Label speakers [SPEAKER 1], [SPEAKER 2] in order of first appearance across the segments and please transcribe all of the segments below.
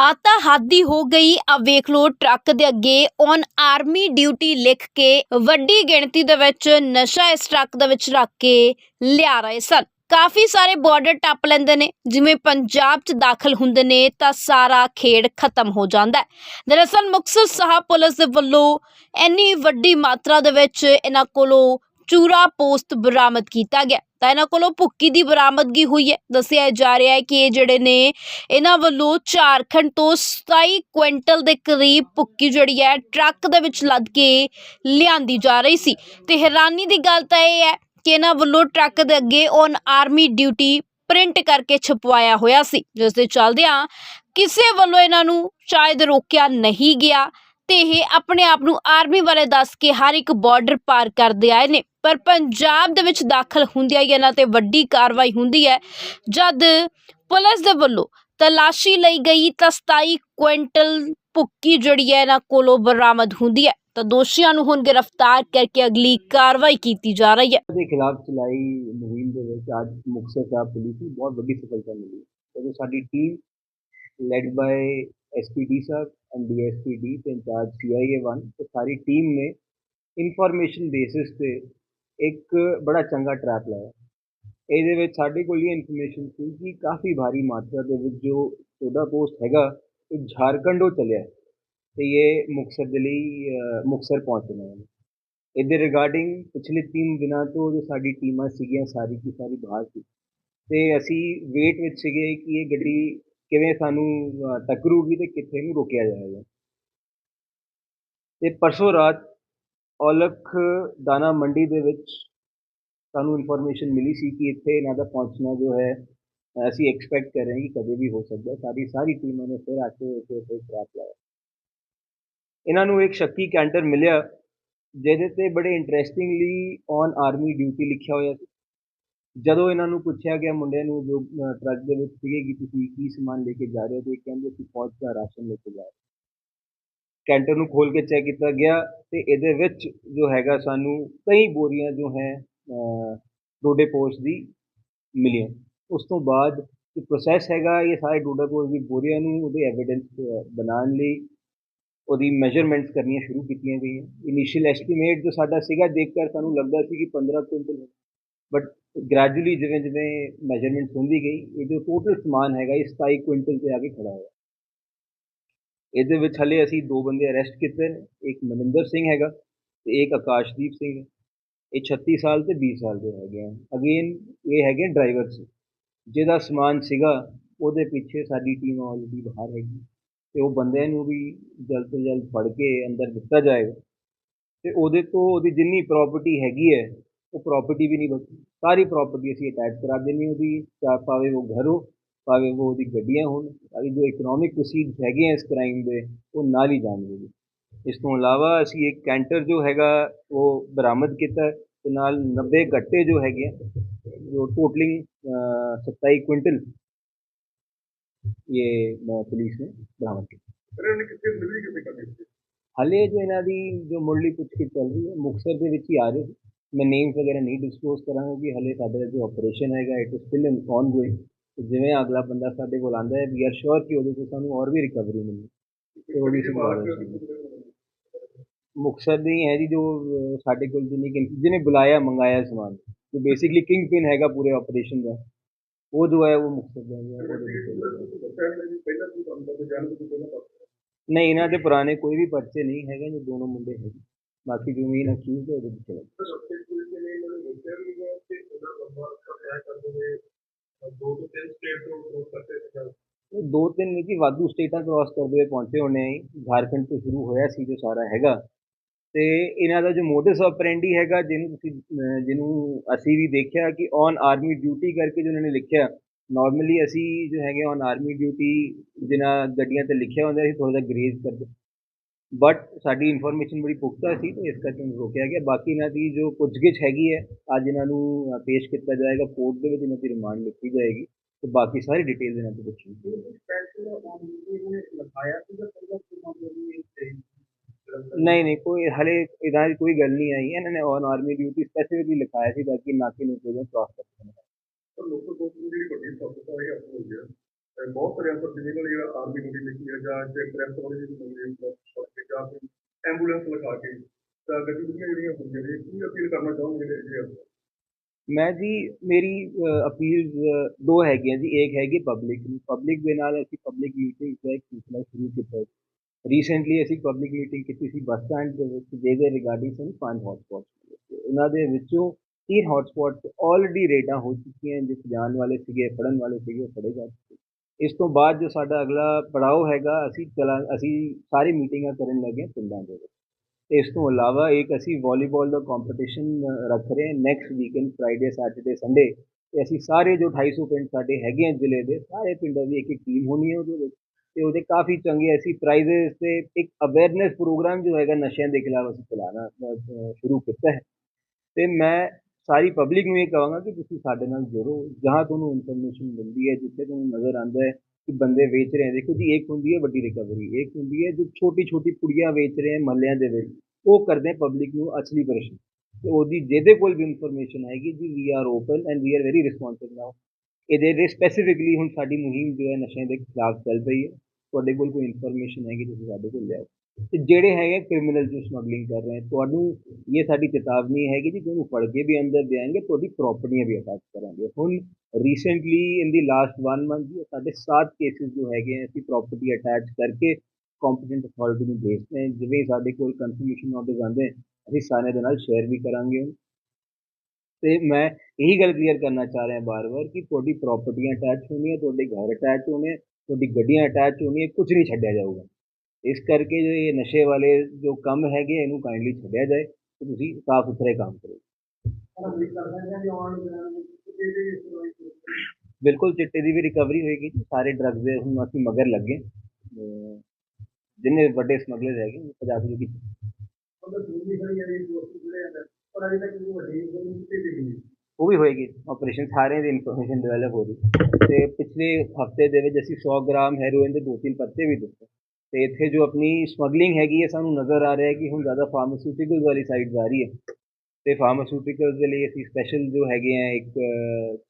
[SPEAKER 1] ਆਤਾ ਹਾਦੀ ਹੋ ਗਈ। ਆ ਵੇਖ ਲੋ ਟਰੱਕ ਦੇ ਅੱਗੇ ਔਨ ਆਰਮੀ ਡਿਊਟੀ ਲਿਖ ਕੇ ਵੱਡੀ ਗਿਣਤੀ ਦੇ ਵਿੱਚ ਨਸ਼ਾ ਇਸ ਟਰੱਕ ਦੇ ਵਿੱਚ ਰੱਖ ਕੇ ਲਿਆ ਰਹੇ ਸਨ। ਕਾਫੀ ਸਾਰੇ ਬਾਰਡਰ ਟੱਪ ਲੈਂਦੇ ਨੇ। ਜਿਵੇਂ ਪੰਜਾਬ 'ਚ ਦਾਖਲ ਹੁੰਦੇ ਨੇ ਤਾਂ ਸਾਰਾ ਖੇਡ ਖਤਮ ਹੋ ਜਾਂਦਾ। ਦਰਅਸਲ ਮੁਕਤਸਰ ਸਾਹਿਬ ਪੁਲਿਸ ਦੇ ਵੱਲੋਂ ਇੰਨੀ ਵੱਡੀ ਮਾਤਰਾ ਦੇ ਵਿੱਚ ਇਹਨਾਂ ਕੋਲੋਂ ਚੂਰਾ ਪੋਸਟ ਬਰਾਮਦ ਕੀਤਾ ਗਿਆ। ਤਾਂ ਇਹਨਾਂ ਕੋਲੋਂ ਭੁੱਕੀ ਦੀ ਬਰਾਮਦਗੀ ਹੋਈ ਹੈ। ਦੱਸਿਆ ਜਾ ਰਿਹਾ ਹੈ ਕਿ ਇਹ ਜਿਹੜੇ ਨੇ, ਇਹਨਾਂ ਵੱਲੋਂ ਝਾਰਖੰਡ ਤੋਂ 27 ਕੁਇੰਟਲ ਦੇ ਕਰੀਬ ਭੁੱਕੀ ਜਿਹੜੀ ਹੈ, ਟਰੱਕ ਦੇ ਵਿੱਚ ਲੱਦ ਕੇ ਲਿਆਂਦੀ ਜਾ ਰਹੀ ਸੀ। ਤੇ ਹੈਰਾਨੀ ਦੀ ਗੱਲ ਤਾਂ ਇਹ ਹੈ ਕਿ ਇਹਨਾਂ ਵੱਲੋਂ ਟਰੱਕ ਦੇ ਅੱਗੇ ਔਨ ਆਰਮੀ ਡਿਊਟੀ ਪ੍ਰਿੰਟ ਕਰਕੇ ਛਪਵਾਇਆ ਹੋਇਆ ਸੀ। ਜਿਸ ਦੇ ਚੱਲਦਿਆਂ ਕਿਸੇ ਵੱਲੋਂ ਇਹਨਾਂ ਨੂੰ ਸ਼ਾਇਦ ਰੋਕਿਆ ਨਹੀਂ ਗਿਆ। ਤੇ ਇਹ ਆਪਣੇ ਆਪ ਨੂੰ ਆਰਮੀ ਵਾਲੇ ਦੱਸ ਕੇ ਹਰ ਇੱਕ ਬਾਰਡਰ ਪਾਰ ਕਰਦੇ ਆਏ ਨੇ। ਪਰ ਪੰਜਾਬ ਦੇ ਵਿੱਚ ਦਾਖਲ ਹੁੰਦਿਆਂ ਹੀ ਇਹਨਾਂ ਤੇ ਵੱਡੀ ਕਾਰਵਾਈ ਹੁੰਦੀ ਹੈ। ਜਦ ਪੁਲਿਸ ਦੇ ਵੱਲੋਂ ਤਲਾਸ਼ੀ ਲਈ ਗਈ ਤਾਂ 27 ਕੁਇੰਟਲ ਭੁੱਕੀ ਜਿਹੜੀ ਹੈ ਇਹਨਾਂ ਕੋਲੋਂ ਬਰਾਮਦ ਹੁੰਦੀ ਹੈ। ਤਾਂ ਦੋਸ਼ੀਆਂ ਨੂੰ ਹੁਣ ਗ੍ਰਿਫਤਾਰ ਕਰਕੇ ਅਗਲੀ ਕਾਰਵਾਈ ਕੀਤੀ ਜਾ ਰਹੀ ਹੈ।
[SPEAKER 2] ਦੇ ਖਿਲਾਫ ਚਲਾਈ ਮੁਹਿੰਮ ਦੇ ਵਿੱਚ ਅੱਜ ਮੁਕਤਸਰ ਸਾਹਿਬ ਪੁਲਿਸ ਨੂੰ ਬਹੁਤ ਵੱਡੀ ਸਫਲਤਾ ਮਿਲੀ ਜਦੋਂ ਸਾਡੀ ਟੀਮ ਲੈਡ ਬਾਈ ਐਸਪੀਡੀ ਸਾਹਿਬ ਐਂਡ ਡੀਐਸਪੀਡੀ ਤੇ ਇੰਚਾਰਜ ਸੀਆਈਏ 1 ਤੇ ਸਾਰੀ ਟੀਮ ਨੇ ਇਨਫੋਰਮੇਸ਼ਨ ਬੇਸਿਸ ਤੇ ਇੱਕ ਬੜਾ ਚੰਗਾ ਟਰੈਪ ਲਾਇਆ। ਇਹਦੇ ਵਿੱਚ ਸਾਡੇ ਕੋਲ ਇਹ ਇਨਫੋਰਮੇਸ਼ਨ ਸੀ ਕਿ ਕਾਫੀ ਭਾਰੀ ਮਾਤਰਾ ਦੇ ਵਿੱਚ ਜੋ ਸੋਡਾ ਪੋਸਟ ਹੈਗਾ ਇਹ ਝਾਰਖੰਡੋਂ ਚੱਲਿਆ ਹੈ ਤੇ ਇਹ ਮੁਕਤਸਰ ਦੇ ਲਈ ਅ, ਮੁਕਤਸਰ ਪਹੁੰਚਣਾ ਹੈ ਇਹਦੇ ਰਿਗਾਰਡਿੰਗ ਪਿਛਲੇ 3 ਦਿਨਾਂ ਤੋਂ ਜੋ ਸਾਡੀ ਟੀਮਾਂ ਸੀਗੀਆਂ ਸਾਰੀ ਕੀ ਸਾਰੀ ਬਾਹਰ ਸੀ। ਤੇ ਅਸੀਂ ਵੇਟ ਵਿੱਚ ਸੀਗੇ ਕਿ ਇਹ ਗੱਡੀ ਕਿਵੇਂ ਸਾਨੂੰ ਟੱਕਰੂਗੀ ਤੇ ਕਿੱਥੇ ਨੂੰ ਰੋਕਿਆ ਜਾਏਗਾ। ਤੇ ਪਰਸੋਂ ਰਾਤ ਔਲਖ ਦਾਣਾ ਮੰਡੀ ਦੇ ਵਿੱਚ ਸਾਨੂੰ ਇਨਫੋਰਮੇਸ਼ਨ ਮਿਲੀ ਸੀ ਕਿ ਇੱਥੇ ਇਹਨਾਂ ਦਾ ਪਹੁੰਚਣਾ ਜੋ ਹੈ, ਅਸੀਂ ਐਕਸਪੈਕਟ ਕਰ ਰਹੇ ਹਾਂ ਕਿ ਕਦੇ ਵੀ ਹੋ ਸਕਦਾ ਸਾਡੀ ਸਾਰੀ ਟੀਮਾਂ ਨੇ ਫਿਰ ਆ ਕੇ ਇੱਥੇ ਉੱਥੇ ਟਰੈਪ ਲਾਇਆ। ਇਹਨਾਂ ਨੂੰ ਇੱਕ ਸ਼ੱਕੀ ਕੈਂਟਰ ਮਿਲਿਆ, ਜਿਹਦੇ ਤੇ ਬੜੇ ਇੰਟਰਸਟਿੰਗਲੀ ਔਨ ਆਰਮੀ ਡਿਊਟੀ ਲਿਖਿਆ ਹੋਇਆ ਸੀ। ਜਦੋਂ ਇਹਨਾਂ ਨੂੰ ਪੁੱਛਿਆ ਗਿਆ ਮੁੰਡਿਆਂ ਨੂੰ ਜੋ ਟਰੱਕ ਦੇ ਵਿੱਚ ਸੀਗੇ ਕਿ ਤੁਸੀਂ ਕੀ ਸਮਾਨ ਲੈ ਕੇ ਜਾ ਰਹੇ ਹੋ, ਤੇ ਕਹਿੰਦੇ ਸੀ ਫੌਜ ਦਾ ਰਾਸ਼ਨ ਲੈ ਕੇ ਜਾ ਰਹੇ ਹਾਂ। ਕੈਂਟਰ ਨੂੰ ਖੋਲ੍ਹ ਕੇ ਚੈੱਕ ਕੀਤਾ ਗਿਆ ਅਤੇ ਇਹਦੇ ਵਿੱਚ ਜੋ ਹੈਗਾ ਸਾਨੂੰ ਕਈ ਬੋਰੀਆਂ ਜੋ ਹੈ ਅ, ਡੋਡੇ ਪੋਸਟ ਦੀ ਮਿਲੀਆਂ। ਉਸ ਤੋਂ ਬਾਅਦ ਜੋ ਪ੍ਰੋਸੈਸ ਹੈਗਾ ਇਹ ਸਾਰੇ ਡੋਡਾ ਪੋਸਟ ਦੀ ਬੋਰੀਆਂ ਨੂੰ ਉਹਦੇ ਐਵੀਡੈਂਸ ਬਣਾਉਣ ਲਈ ਉਹਦੀ ਮੈਜ਼ਰਮੈਂਟਸ ਕਰਨੀਆਂ ਸ਼ੁਰੂ ਕੀਤੀਆਂ ਗਈਆਂ। ਇਨੀਸ਼ੀਅਲ ਐਸਟੀਮੇਟ ਜੋ ਸਾਡਾ ਸੀਗਾ ਦੇਖ ਕਰ ਸਾਨੂੰ ਲੱਗਦਾ ਸੀ ਕਿ 15 ਕੁਇੰਟਲ ਬਟ ਗ੍ਰੈਜੂਅਲੀ ਜਿਵੇਂ ਜਿਵੇਂ ਮੈਜ਼ਰਮੈਂਟਸ ਹੁੰਦੀ ਗਈ ਇਹ ਜੋ ਟੋਟਲ ਸਮਾਨ ਹੈਗਾ ਇਹ 27 ਕੁਇੰਟਲ ਤੇ ਆ ਕੇ ਖੜਾ ਹੋਇਆ। ਇਹਦੇ ਵਿੱਚ ਹਲੇ ਅਸੀਂ ਦੋ ਬੰਦੇ ਅਰੈਸਟ ਕੀਤੇ ਨੇ, ਇੱਕ ਮਨਿੰਦਰ ਸਿੰਘ ਹੈਗਾ ਤੇ ਇੱਕ ਆਕਾਸ਼ਦੀਪ ਸਿੰਘ ਹੈ। ਇਹ 36 ਸਾਲ ਤੇ 20 ਸਾਲ ਦੇ ਹੈਗੇ ਆ। ਅਗੇਨ ਇਹ ਹੈਗੇ ਡਰਾਈਵਰ ਸੀ ਜਿਹਦਾ ਸਮਾਨ ਸੀਗਾ, ਉਹਦੇ ਪਿੱਛੇ ਸਾਡੀ ਟੀਮ ਆਲਰੇਡੀ ਬਾਹਰ ਹੈਗੀ। ਤੇ ਉਹ ਬੰਦਿਆਂ ਨੂੰ ਵੀ ਜਲਦ ਤੋਂ ਜਲਦ ਫੜ ਕੇ ਅੰਦਰ ਦਿੱਤਾ ਜਾਏਗਾ ਤੇ ਉਹਦੇ ਤੋਂ ਉਹਦੀ ਜਿੰਨੀ ਪ੍ਰਾਪਰਟੀ ਹੈਗੀ ਹੈ, ਉਹ ਪ੍ਰਾਪਰਟੀ ਵੀ ਨਹੀਂ ਬਚੀ ਸਾਰੀ ਪ੍ਰਾਪਰਟੀ ਅਸੀਂ ਅਟੈਚ ਕਰਾ ਦੇਣੀ ਉਹਦੀ ਚਾਰ ਪਾਵੇ ਉਹ ਘਰ। ਹੋ ਭਾਵੇਂ ਉਹ ਉਹਦੀ ਗੱਡੀਆਂ ਹੋਣ ਸਾਰੀ ਜੋ ਇਕਨੋਮਿਕ ਪ੍ਰੋਸੀਡਸ ਹੈਗੇ ਆ ਇਸ ਕ੍ਰਾਈਮ ਦੇ ਉਹ ਨਾਲ ਹੀ ਜਾਣਗੇ ਜੀ। ਇਸ ਤੋਂ ਇਲਾਵਾ ਅਸੀਂ ਇੱਕ ਕੈਂਟਰ ਜੋ ਹੈਗਾ ਉਹ ਬਰਾਮਦ ਕੀਤਾ ਤੇ ਨਾਲ 90 ਗੱਟੇ ਜੋ ਹੈਗੇ ਆ ਜੋ ਟੋਟਲਿੰਗ 27 ਕੁਇੰਟਲ ਇਹ ਪੁਲਿਸ ਨੇ ਬਰਾਮਦ ਕੀਤਾ। ਹਾਲੇ ਜੋ ਇਹਨਾਂ ਦੀ ਜੋ ਮੁੱਢਲੀ ਪੁੱਛਗਿੱਛ ਚੱਲ ਰਹੀ ਹੈ ਮੁਕਤਸਰ ਦੇ ਵਿੱਚ ਹੀ ਆ ਰਹੇ। ਮੈਂ ਨੇਮਸ ਵਗੈਰਾ ਨਹੀਂ ਡਿਸਕਲੋਜ਼ ਕਰਾਂਗਾ ਕਿ ਹਾਲੇ ਸਾਡਾ ਜੋ ਆਪਰੇਸ਼ਨ ਹੈਗਾ it is still ongoing ਜਿਵੇਂ ਅਗਲਾ ਬੰਦਾ ਸਾਡੇ ਕੋਲ ਆਂਦਾ ਹੈ ਵੀ ਆਰ ਸ਼ੋਰ ਕਿ ਉਹਦੇ ਤੋਂ ਸਾਨੂੰ ਹੋਰ ਵੀ ਰਿਕਵਰੀ ਮਿਲੇ ਤੇ ਉਹਦੀ ਸੰਭਾਲ ਹੈ। ਮੁਕਤਸਰ ਦੀ ਹੈ ਜੀ ਜੋ ਸਾਡੇ ਕੋਲ ਜਿਹਨੇ ਕਿ- ਜਿਹਨੇ ਬੁਲਾਇਆ ਮੰਗਾਇਆ ਸਮਾਨ ਜੋ ਬੇਸਿਕਲੀ ਕਿੰਗ ਪਿਨ ਹੈਗਾ ਪੂਰੇ ਆਪਰੇਸ਼ਨ ਦਾ ਉਹ ਜੋ ਹੈ ਉਹ ਮੁਕਤਸਰ ਦਾ ਹੈ ਨਹੀਂ ਇਹਨਾਂ ਦੇ ਪੁਰਾਣੇ ਕੋਈ ਵੀ ਪਰਚੇ ਨਹੀਂ ਹੈਗੇ ਜੋ ਦੋਨੋਂ ਮੁੰਡੇ ਹੈਗੇ। ਬਾਕੀ ਜੋ ਮੇਨ ਅਕਿਊਜ਼ ਹੈ ਉਹਦੇ ਵਿੱਚ ਚਲੇ
[SPEAKER 3] ਦੋ ਤੋਂ ਤਿੰਨ ਸਟੇਟ ਤੋਂ ਕ੍ਰੋਸ ਕਰਦੇ ਸੀ
[SPEAKER 2] ਇਹ ਦੋ ਤਿੰਨ ਨਹੀਂ ਕਿ ਵਾਧੂ ਸਟੇਟਾਂ ਕ੍ਰਾਸ ਕਰਦੇ ਹੋਏ ਪਹੁੰਚੇ ਹੋਣੇ ਝਾਰਖੰਡ ਤੋਂ ਸ਼ੁਰੂ ਹੋਇਆ ਸੀ ਜੋ ਸਾਰਾ ਹੈਗਾ। ਤੇ ਇਹਨਾਂ ਦਾ ਜੋ ਮੋਡਸ ਆਪਰੈਂਡੀ ਹੈਗਾ, ਜਿਹਨੂੰ ਤੁਸੀਂ ਜਿਹਨੂੰ ਅਸੀਂ ਵੀ ਦੇਖਿਆ ਕਿ ਔਨ ਆਰਮੀ ਡਿਊਟੀ ਕਰਕੇ ਜੋ ਉਹਨਾਂ ਨੇ ਲਿਖਿਆ ਨਾਰਮਲੀ ਅਸੀਂ ਜੋ ਹੈਗੇ ਔਨ ਆਰਮੀ ਡਿਊਟੀ ਜਿਨ੍ਹਾਂ ਗੱਡੀਆਂ ਤੇ ਲਿਖਿਆ ਹੁੰਦਾ ਸੀ ਥੋੜਾ ਜਿਹਾ ਗਰੇਜ਼ ਕਰਦੇ। ਬਟ ਸਾਡੀ ਇਨਫੋਰਮੇਸ਼ਨ ਬੜੀ ਪੁਖਤਾ ਸੀ ਤੇ ਇਸ ਕਰਕੇ ਇਹਨੂੰ ਰੋਕਿਆ ਗਿਆ। ਬਾਕੀ ਇਹਨਾਂ ਦੀ ਜੋ ਪੁੱਛਗਿੱਛ ਹੈਗੀ ਹੈ ਅੱਜ ਇਹਨਾਂ ਨੂੰ ਪੇਸ਼ ਕੀਤਾ ਜਾਏਗਾ। ਕੋਰਟ ਦੇ ਵਿੱਚ ਇਹਨਾਂ ਦੀ ਰਿਮਾਂਡ ਲਿੱਤੀ ਜਾਏਗੀ ਤੇ ਬਾਕੀ ਸਾਰੀ ਡਿਟੇਲ ਇਹਨਾਂ ਤੋਂ ਪੁੱਛੀ
[SPEAKER 3] ਦੀ
[SPEAKER 2] ਨਹੀਂ ਨਹੀਂ ਕੋਈ ਹਲੇ ਇਹਦਾ ਦੀ ਕੋਈ ਗੱਲ ਨਹੀਂ ਆਈ। ਇਹਨਾਂ ਨੇ ਔਨ ਆਰਮੀ ਡਿਊਟੀ ਸਪੈਸੀਫਿਕਲੀ ਲਿਖਾਇਆ ਸੀ ਤਾਂ ਕਿ ਨਾਕੇ ਨੂੰ ਕੋਈ ਕ੍ਰਾਸ ਕਰ ਸਕਣ
[SPEAKER 3] ਪਰ ਲੋਕਾਂ ਕੋਲ ਜਿਹੜੀ ਵੱਡੀ ਸਫਲਤਾ ਇਹ ਹਾਸਲ ਹੋ ਗਿਆ ਬਹੁਤ ਸਾਰੇ ਅੰਦਰ ਜਿਵੇਂ ਜਿਹੜਾ ਆਰਮੀ ਡਿਊਟੀ ਲਿਖੀ ਹੈ ਜਾਂ ਜੇ ਪ੍ਰੈਸ ਵਾਲੀ ਜਿਹੜੀ ਹੁੰਦੀ ਹੈ ਜਾਂ ਜਾਂ ਫਿਰ ਐਂਬੂਲੈਂਸ ਲਿਖਾ ਕੇ ਤਾਂ ਗਤੀਵਿਧੀਆਂ ਜਿਹੜੀਆਂ ਹੁੰਦੀਆਂ ਨੇ ਕੀ ਅਪੀਲ ਕਰਨਾ ਚਾਹੋਗੇ ਜਿਹੜੇ ਜਿਹੜੇ ਅਫਸਰ?
[SPEAKER 2] ਮੈਂ ਜੀ ਮੇਰੀ ਅਪੀਲ ਦੋ ਹੈਗੀਆਂ ਜੀ ਇੱਕ ਹੈਗੀ ਪਬਲਿਕ ਨੂੰ ਪਬਲਿਕ ਦੇ ਨਾਲ ਅਸੀਂ ਪਬਲਿਕ ਮੀਟਿੰਗ ਦਾ ਇੱਕ ਸਿਲਸਿਲਾ ਸ਼ੁਰੂ ਕੀਤਾ ਰੀਸੈਂਟਲੀ ਅਸੀਂ ਪਬਲਿਕ ਮੀਟਿੰਗ ਕੀਤੀ ਸੀ ਬੱਸ ਸਟੈਂਡ ਦੇ ਵਿੱਚ ਜਿਹਦੇ ਰਿਗਾਰਡਿੰਗ ਸਾਨੂੰ ਪੰਜ ਹੌਟਸਪੌਟਸ ਉਹਨਾਂ ਦੇ ਵਿੱਚੋਂ ਤਿੰਨ ਹੌਟਸਪੌਟਸ ਆਲਰੇਡੀ ਰੇਡਾਂ ਹੋ ਚੁੱਕੀਆਂ ਜਿਸ ਜਾਣ ਵਾਲੇ ਸੀਗੇ ਫੜਨ ਵਾਲੇ ਸੀਗੇ ਉਹ ਫੜੇ ਜਾ ਚੁੱਕੇ ਇਸ ਤੋਂ ਬਾਅਦ ਜੋ ਸਾਡਾ ਅਗਲਾ ਪੜਾਅ ਹੈਗਾ, ਅਸੀਂ ਚਲਾ, ਅਸੀਂ ਸਾਰੀ ਮੀਟਿੰਗਾਂ ਕਰਨ ਲੱਗੇ ਪਿੰਡਾਂ ਦੇ ਵਿੱਚ। ਤੇ ਇਸ ਤੋਂ ਇਲਾਵਾ ਇੱਕ ਅਸੀਂ ਵਾਲੀਬਾਲ ਦਾ ਕੰਪੀਟੀਸ਼ਨ ਰੱਖ ਰਹੇ ਹਾਂ next weekend Friday Saturday Sunday ਤੇ ਅਸੀਂ ਸਾਰੇ ਜੋ 250 ਪਿੰਡ ਸਾਡੇ ਹੈਗੇ ਆ ਜ਼ਿਲ੍ਹੇ ਦੇ, ਸਾਰੇ ਪਿੰਡਾਂ ਦੀ ਇੱਕ ਇੱਕ ਟੀਮ ਹੋਣੀ ਹੈ ਉਹਦੇ ਵਿੱਚ। ਤੇ ਉਹਦੇ ਕਾਫੀ ਚੰਗੇ ਅਸੀਂ ਪ੍ਰਾਈਜ਼es ਤੇ ਇੱਕ ਅਵੇਅਰਨੈਸ ਪ੍ਰੋਗਰਾਮ ਜੋ ਹੈਗਾ ਨਸ਼ਿਆਂ ਦੇ ਖਿਲਾਫ ਅਸੀਂ ਚਲਾਉਣਾ ਸ਼ੁਰੂ ਕੀਤਾ ਹੈ। ਤੇ ਮੈਂ ਸਾਰੀ ਪਬਲਿਕ ਨੂੰ ਇਹ ਕਹਾਂਗਾ ਕਿ ਤੁਸੀਂ ਸਾਡੇ ਨਾਲ ਜੁੜੋ। ਜਹਾਂ ਤੁਹਾਨੂੰ ਇਨਫੋਰਮੇਸ਼ਨ ਮਿਲਦੀ ਹੈ, ਜਿੱਥੇ ਤੁਹਾਨੂੰ ਨਜ਼ਰ ਆਉਂਦਾ ਹੈ ਕਿ ਬੰਦੇ ਵੇਚ ਰਹੇ ਦੇਖੋ ਜੀ, ਇੱਕ ਹੁੰਦੀ ਹੈ ਵੱਡੀ ਰਿਕਵਰੀ ਇੱਕ ਹੁੰਦੀ ਹੈ ਜੋ ਛੋਟੀ ਛੋਟੀ ਪੁੜੀਆਂ ਵੇਚ ਰਹੇ ਹੈ ਮਹੱਲਿਆਂ ਦੇ ਵਿੱਚ। ਉਹ ਕਰਦੇ ਪਬਲਿਕ ਨੂੰ ਅਸਲੀ ਪਰੇਸ਼ਾਨ। ਤੇ ਉਹਦੀ ਜਿਹਦੇ ਕੋਲ ਵੀ ਇਨਫੋਰਮੇਸ਼ਨ ਆਏਗੀ, ਜੀ we are open and we are very responsive now ਇਹਦੇ ਦੇ ਸਪੈਸੀਫਿਕਲੀ ਹੁਣ ਸਾਡੀ ਮੁਹਿੰਮ ਜੋ ਹੈ ਨਸ਼ਿਆਂ ਦੇ ਖਿਲਾਫ ਚੱਲ ਰਹੀ ਹੈ। ਤੁਹਾਡੇ ਕੋਲ ਕੋਈ ਇਨਫੋਰਮੇਸ਼ਨ ਹੈਗੀ, ਤੁਸੀਂ ਸਾਡੇ ਕੋਲ ਲਿਆਓ। ਤੇ ਜਿਹੜੇ ਹੈਗੇ ਕ੍ਰਿਮੀਨਲ ਜੋ ਸਮਗਲਿੰਗ ਕਰ ਰਹੇ ਹੈ ਤੁਹਾਨੂੰ ਇਹ ਸਾਡੀ ਚੇਤਾਵਨੀ ਹੈਗੀ ਜੀ ਤੁਹਾਨੂੰ ਫੜ ਕੇ ਵੀ ਅੰਦਰ ਦੇਾਂਗੇ ਤੁਹਾਡੀ ਪ੍ਰਾਪਰਟੀਆਂ ਵੀ ਅਟੈਚ ਕਰਾਂਗੇ। ਹੁਣ recently in the last 1 month ਜੀ ਸਾਡੇ 7 ਕੇਸਿਸ ਜੋ ਹੈਗੇ ਹੈ ਅਸੀਂ ਪ੍ਰਾਪਰਟੀ ਅਟੈਚ ਕਰਕੇ ਕੰਪੀਟੈਂਟ ਅਥਾਰਟੀ ਨੂੰ ਭੇਜਦੇ ਹਾਂ ਜਿਵੇਂ ਸਾਡੇ ਕੋਲ ਕਨਫਰਮੇਸ਼ਨ ਆਰਡਰਸ ਆਉਂਦੇ ਹੈ, ਅਸੀਂ ਸਾਰਿਆਂ ਦੇ ਨਾਲ ਸ਼ੇਅਰ ਵੀ ਕਰਾਂਗੇ। ਤੇ ਮੈਂ ਇਹੀ ਗੱਲ ਕਲੀਅਰ ਕਰਨਾ ਚਾਹ ਰਿਹਾ ਬਾਰ-ਬਾਰ ਕਿ ਤੁਹਾਡੀ ਪ੍ਰਾਪਰਟੀਆਂ ਅਟੈਚ ਹੋਣੀਆਂ ਤੁਹਾਡੇ ਘਰ ਅਟੈਚ ਹੋਣੇ ਤੁਹਾਡੀ ਗੱਡੀਆਂ ਅਟੈਚ ਹੋਣੀਆਂ ਕੁਝ ਨਹੀਂ ਛੱਡਿਆ ਜਾਊਗਾ। ਇਸ ਕਰਕੇ ਜੋ ਇਹ ਨਸ਼ੇ ਵਾਲੇ ਜੋ ਕੰਮ ਹੈਗੇ ਇਹਨੂੰ ਕਾਈਂਡਲੀ ਛੱਡਿਆ ਜਾਏ ਤੇ ਤੁਸੀਂ ਸਾਫ਼ ਸੁਥਰੇ ਕੰਮ ਕਰੋ। ਬਿਲਕੁਲ, ਚਿੱਟੇ ਦੀ ਵੀ ਰਿਕਵਰੀ ਹੋਏਗੀ ਸਾਰੇ ਡਰੱਗਸ ਦੇ ਹੁਣ ਅਸੀਂ ਮਗਰ ਲੱਗੇ ਜਿੰਨੇ ਵੱਡੇ ਸਮਗਲਰ ਹੈਗੇ ਉਹ ਪੰਜਾਬ ਦੇ ਵਿੱਚ ਉਹ ਵੀ ਹੋਏਗੀ। ਆਪਰੇਸ਼ਨ ਸਾਰਿਆਂ ਦੀ ਇਨਫੋਰਮੇਸ਼ਨ ਡਿਵੈਲਪ ਹੋ ਰਹੀ। ਤੇ ਪਿਛਲੇ ਹਫ਼ਤੇ ਦੇ ਵਿੱਚ ਅਸੀਂ 100 ਗ੍ਰਾਮ ਹੈਰੋਇਨ ਦੇ ਦੋ ਤਿੰਨ ਪੱਤੇ ਵੀ ਦਿੱਤੇ। ਤੇ ਇੱਥੇ ਜੋ ਆਪਣੀ ਸਮਗਲਿੰਗ ਹੈਗੀ ਹੈ, ਸਾਨੂੰ ਨਜ਼ਰ ਆ ਰਿਹਾ ਹੈ ਕਿ ਹੁਣ ਜ਼ਿਆਦਾ ਫਾਰਮਾਸਿਊਟੀਕਲਸ ਵਾਲੀ ਸਾਈਡ ਜਾ ਰਹੀ ਹੈ। ਤੇ ਫਾਰਮਾਸਿਊਟੀਕਲਸ ਦੇ ਲਈ ਅਸੀਂ ਸਪੈਸ਼ਲ ਜੋ ਹੈਗੇ ਆ, ਇੱਕ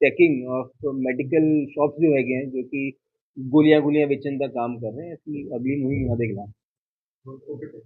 [SPEAKER 2] ਚੈਕਿੰਗ ਆਫ ਮੈਡੀਕਲ ਸ਼ਾਪਸ ਜੋ ਹੈਗੇ ਆ, ਜੋ ਕਿ ਗੋਲੀਆਂ ਗੋਲੀਆਂ ਵੇਚਣ ਦਾ ਕੰਮ ਕਰ ਰਹੇ ਅਸੀਂ ਅਗਲੀ ਮੁਹਿੰਮ ਨਾਲ ਦੇਖਣਾ
[SPEAKER 3] ਓਕੇ